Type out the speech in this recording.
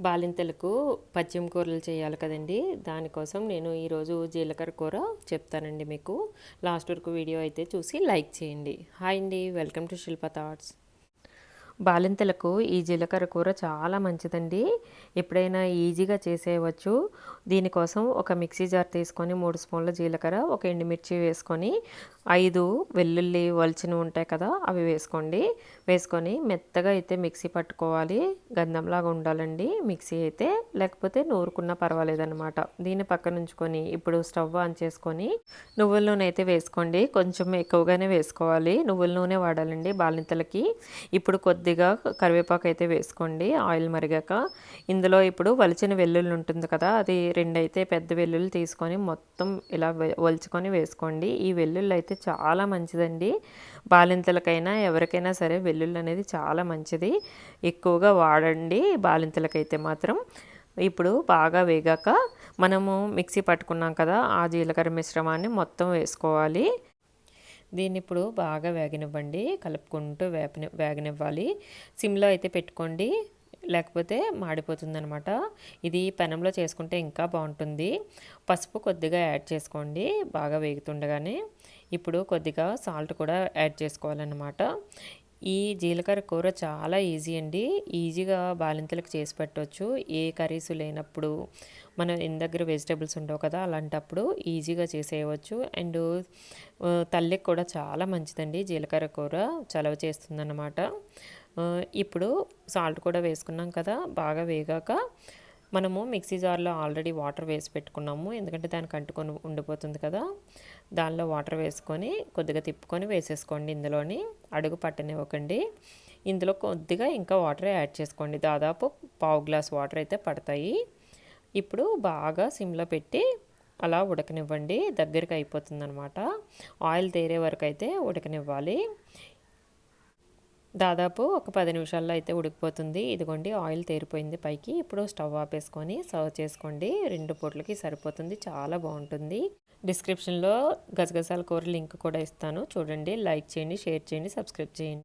బాలింతలకు పచ్చిమ కూరలు చేయాలి కదండి. దానికోసం నేను ఈరోజు జీలకర్ర కూర చెప్తానండి మీకు. లాస్ట్ వరకు వీడియో అయితే చూసి లైక్ చేయండి. హాయ్ అండి. Welcome to Shilpa thoughts. బాలింతలకు ఈ జీలకర్ర కూర చాలా మంచిదండి. ఎప్పుడైనా ఈజీగా చేసేయవచ్చు. దీనికోసం ఒక మిక్సీ జార్ తీసుకొని మూడు స్పూన్ల జీలకర్ర ఒక ఎండుమిర్చి వేసుకొని ఐదు వెల్లుల్లి వలిచినవి ఉంటాయి కదా అవి వేసుకోండి. వేసుకొని మెత్తగా అయితే మిక్సీ పట్టుకోవాలి. గంధంలాగా ఉండాలండి మిక్సీ అయితే. లేకపోతే నూరుకున్నా పర్వాలేదన్నమాట. దీన్ని పక్కన ఉంచుకొని ఇప్పుడు స్టవ్ ఆన్ చేసుకొని నువ్వుల నూనె అయితే వేసుకోండి. కొంచెం ఎక్కువగానే వేసుకోవాలి. నువ్వుల నూనె వాడాలండి బాలింతలకి. ఇప్పుడు కొద్ది కొద్దిగా కరివేపాకు అయితే వేసుకోండి. ఆయిల్ మరిగాక. ఇందులో ఇప్పుడు వలిచిన వెల్లుల్లి ఉంటుంది కదా అది రెండు అయితే పెద్ద వెల్లుల్లి తీసుకొని మొత్తం ఇలా వలుచుకొని వేసుకోండి. ఈ వెల్లుల్లి అయితే చాలా మంచిదండి. బాలింతలకైనా ఎవరికైనా సరే వెల్లుల్లి అనేది చాలా మంచిది. ఎక్కువగా వాడండి బాలింతలకైతే మాత్రం. ఇప్పుడు బాగా వేగాక మనము మిక్సీ పట్టుకున్నాం కదా ఆ జీలకర్ర మిశ్రమాన్ని మొత్తం వేసుకోవాలి. దీన్ని ఇప్పుడు బాగా వేగనివ్వండి కలుపుకుంటూ వేపని వేగనివ్వాలి. సిమ్లో అయితే పెట్టుకోండి లేకపోతే మాడిపోతుంది అనమాట ఇది పెనంలో చేసుకుంటే ఇంకా బాగుంటుంది. పసుపు కొద్దిగా యాడ్ చేసుకోండి బాగా వేగుతుండగానే. ఇప్పుడు కొద్దిగా సాల్ట్ కూడా యాడ్ చేసుకోవాలన్నమాట. ఈ జీలకర్ర కూర చాలా ఈజీ అండి. ఈజీగా బాలింతలకు చేసి పెట్టవచ్చు ఏ కర్రీస్ లేనప్పుడు మనం ఇన్ దగ్గర వెజిటేబుల్స్ ఉండవు కదా అలాంటప్పుడు ఈజీగా చేసేయవచ్చు. అండ్ తల్లికి కూడా చాలా మంచిదండి జీలకర్ర కూర. చలవ చేస్తుందన్నమాట. ఇప్పుడు సాల్ట్ కూడా వేసుకున్నాం కదా బాగా వేగాక మనము మిక్సీ జార్లో ఆల్రెడీ వాటర్ వేసి పెట్టుకున్నాము. ఎందుకంటే దానికి అంటుకొని ఉండిపోతుంది కదా. దానిలో వాటర్ వేసుకొని కొద్దిగా తిప్పుకొని వేసేసుకోండి ఇందులోని. అడుగు పట్టనివ్వకండి. ఇందులో కొద్దిగా ఇంకా వాటర్ యాడ్ చేసుకోండి. దాదాపు పావు గ్లాస్ వాటర్ అయితే పడతాయి. ఇప్పుడు బాగా సిమ్లో పెట్టి అలా ఉడకనివ్వండి. దగ్గరికి అయిపోతుందనమాట. ఆయిల్ తేరే వరకు అయితే ఉడకనివ్వాలి. దాదాపు ఒక పది నిమిషాల్లో అయితే ఉడికిపోతుంది. ఇదిగోండి ఆయిల్ తేరిపోయింది పైకి. ఇప్పుడు స్టవ్ ఆపేసుకొని సర్వ్ చేసుకోండి. రెండు పూట్లకి సరిపోతుంది. చాలా బాగుంటుంది. డిస్క్రిప్షన్లో గజగసాల కూర లింక్ కూడా ఇస్తాను. చూడండి లైక్ చేయండి షేర్ చేయండి సబ్స్క్రైబ్ చేయండి.